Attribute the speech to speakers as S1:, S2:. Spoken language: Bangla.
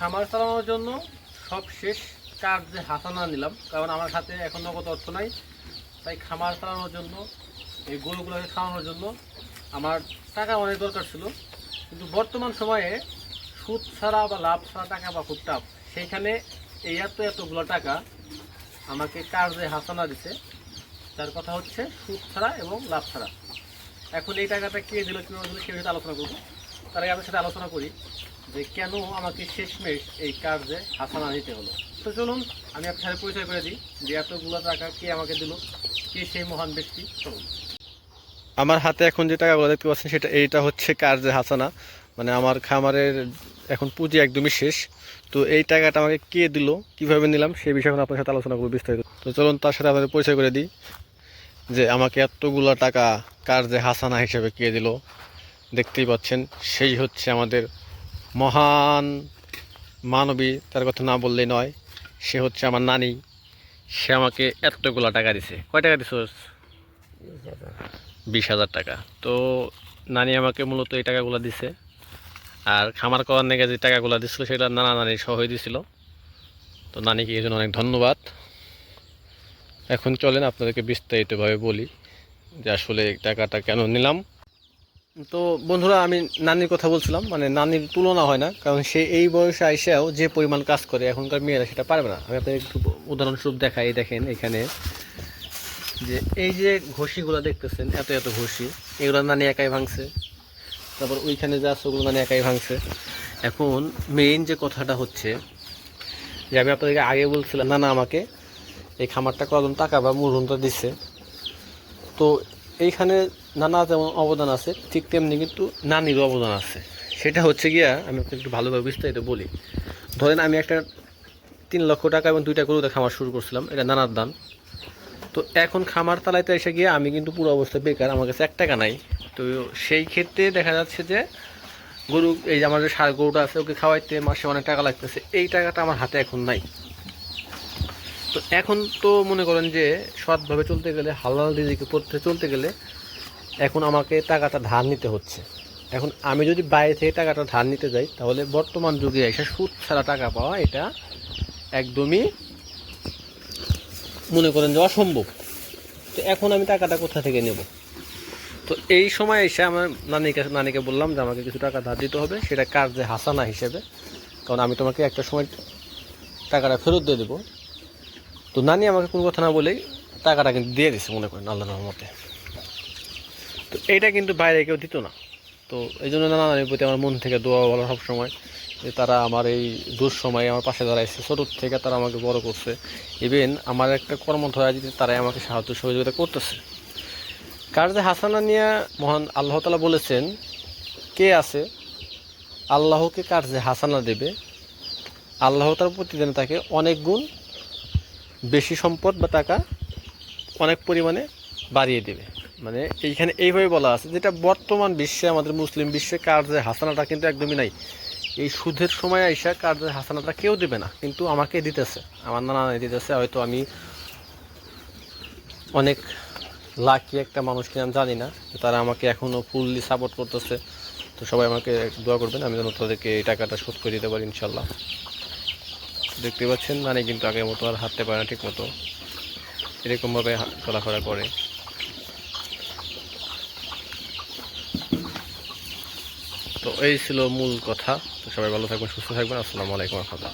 S1: খামার চালানোর জন্য সব শেষ কাজ কার্যে হাসানা নিলাম, কারণ আমার হাতে এখন নগদ অর্থ নাই। তাই খামার চালানোর জন্য, এই গরুগুলোকে খাওয়ানোর জন্য আমার টাকা অনেক দরকার ছিল। কিন্তু বর্তমান সময়ে সুদ ছাড়া বা লাভ ছাড়া টাকা বা খুব টাফ। সেইখানে এই এত এতগুলো টাকা আমাকে কার্যে হাসানা দিছে, তার কথা হচ্ছে সুদ ছাড়া এবং লাভ ছাড়া। এখন এই টাকাটা কে দিল, কীভাবে দিল সে আলোচনা করব। তার আগে আপনার সাথে আলোচনা করি। যে কেন আমাকে শেষমেশ এই কার্যে হাসানা নিতে হলো? তো চলুন, আমি আপনার পরিচয় করে দিই, যে এতগুলো টাকা কে আমাকে দিল, কে সেই মহান ব্যক্তি? চলুন। আমার হাতে এখন যে টাকাগুলো দেখতে পাচ্ছেন, সেটা এইটা হচ্ছে কার্যে হাসানা। মানে আমার খামারের এখন পুঁজি একদমই শেষ। তো এই টাকাটা আমাকে কে দিল, কীভাবে নিলাম, সেই বিষয়ে আপনার সাথে আলোচনা করব বিস্তারিত। তো চলুন, তার সাথে আপনাদের পরিচয় করে দিই, যে আমাকে এতগুলো টাকা কার্যে হাসানা হিসেবে কে দিল, দেখতেই পাচ্ছেন, সেই হচ্ছে আমাদের মহান মানবী, তার কথা না বললেই নয়, সে হচ্ছে আমার নানি। সে আমাকে এতগুলো টাকা দিছে। কয় টাকা দিছ বিশ হাজার টাকা। তো নানি আমাকে মূলত এই টাকাগুলো দিছে। আর খামার করার নাকি যে টাকাগুলো দিছিল সেটা নানা নানি সহই দিছিল। তো নানিকে এই জন্য অনেক ধন্যবাদ। এখন চলেন আপনাদেরকে বিস্তারিতভাবে বলি যে আসলে টাকাটা কেন নিলাম। তো বন্ধুরা, আমি নানির কথা বলছিলাম মানে নানির তুলনা হয় না, কারণ সে এই বয়সে আইসাও যে পরিমাণ কাজ করে, এখনকার মেয়েরা সেটা পারবে না। আমি আপনাদের একটু উদাহরণস্বরূপ দেখাই দেখেন এখানে, যে এই যে ঘষিগুলো দেখতেছেন, এত এত ঘষি, এগুলো নানি একাই ভাঙছে, তারপর ওইখানে যা আছে ওগুলো নানি একাই ভাঙছে। এখন মেইন যে কথাটা হচ্ছে, যে আমি আপনাদেরকে আগে বলছিলাম না না আমাকে এই খামারটা জন্য টাকা বা মূলধনটা দিচ্ছে, তো এইখানে নানা যেমন অবদান আছে, ঠিক তেমনি কিন্তু নানিরও অবদান আছে। সেটা হচ্ছে গিয়া, আমি আপনাকে একটু ভালোভাবে বিস্তারিত বলি। ধরেন আমি একটা তিন লক্ষ টাকা এবং দুইটা গরুতে খামার শুরু করছিলাম, এটা নানার দান। তো এখন খামার তালাইতে এসে গিয়ে আমি কিন্তু পুরো অবস্থায় বেকার, আমার কাছে এক টাকা নাই। তো সেই ক্ষেত্রে দেখা যাচ্ছে যে গরু, এই যে আমার যে সার গরুটা আছে, ওকে খাওয়াইতে মাসে অনেক টাকা লাগতেছে, এই টাকাটা আমার হাতে এখন নাই। তো এখন তো মনে করেন যে সৎভাবে চলতে গেলে, হালাল দিদিকে পড়তে চলতে গেলে এখন আমাকে টাকাটা ধার নিতে হচ্ছে। এখন আমি যদি বাইরে থেকে টাকাটা ধার নিতে যাই, তাহলে বর্তমান যুগে এসে সুদ ছাড়া টাকা পাওয়া এটা একদমই মনে করেন যে অসম্ভব। তো এখন আমি টাকাটা কোথা থেকে নেব? তো এই সময় এসে আমার নানিকে নানিকে বললাম যে আমাকে কিছু টাকা ধার দিতে হবে, সেটা কার্যে হাসানা হিসেবে। কারণ আমি তোমাকে একটা সময় টাকাটা ফেরত দিয়ে দেবো। তো নানি আমাকে কোনো কথা না বলেই টাকাটা কিন্তু দিয়ে দিছে মনে করেন আল্লাহ রহমতে। তো এইটা কিন্তু বাইরে কেউ দিত না। তো এই জন্য নানা নানির প্রতি আমার মন থেকে দোয়া বলা সবসময় যে তারা আমার এই দুঃসময়ে আমার পাশে দাঁড়াইছে, ছোটোর থেকে তারা আমাকে বড় করছে। ইভেন আমার একটা কর্ম ধরা দিতে তারাই আমাকে সাহায্য সহযোগিতা করতেছে। কার্যে হাসানা নিয়ে মহান আল্লাহ তালা বলেছেন, কে আছে? আল্লাহকে কার্যে হাসানা দেবে? আল্লাহ তার প্রতিদিন তাকে অনেক গুণ বেশি সম্পদ বা টাকা অনেক পরিমাণে বাড়িয়ে দেবে। মানে এইখানে এইভাবে বলা আছে, যেটা বর্তমান বিশ্বে, আমাদের মুসলিম বিশ্বে কার্যে হাসানাটা কিন্তু একদমই নাই। এই সুদের সময় আইসা কার্যে হাসানাটা কেউ দেবে না, কিন্তু আমাকে দিতেছে। আমার নানা দিতেছে, হয়তো আমি অনেক লাকি একটা মানুষকে আমি জানি না, তারা আমাকে এখনও ফুললি সাপোর্ট করতেছে। তো সবাই আমাকে দোয়া করবেন, আমি যেন তাদেরকে এই টাকাটা শোধ করে দিতে পারি ইনশাল্লাহ দেখতে পাচ্ছেন মানে কিন্তু আগের মতো আর হাঁটতে পারে না ঠিক মতো এরকমভাবে চলাফেরা করে। তো এই ছিল মূল কথা। তো সবাই ভালো থাকবেন সুস্থ থাকবেন। আসসালামু আলাইকুম রহমতুল্লাহ।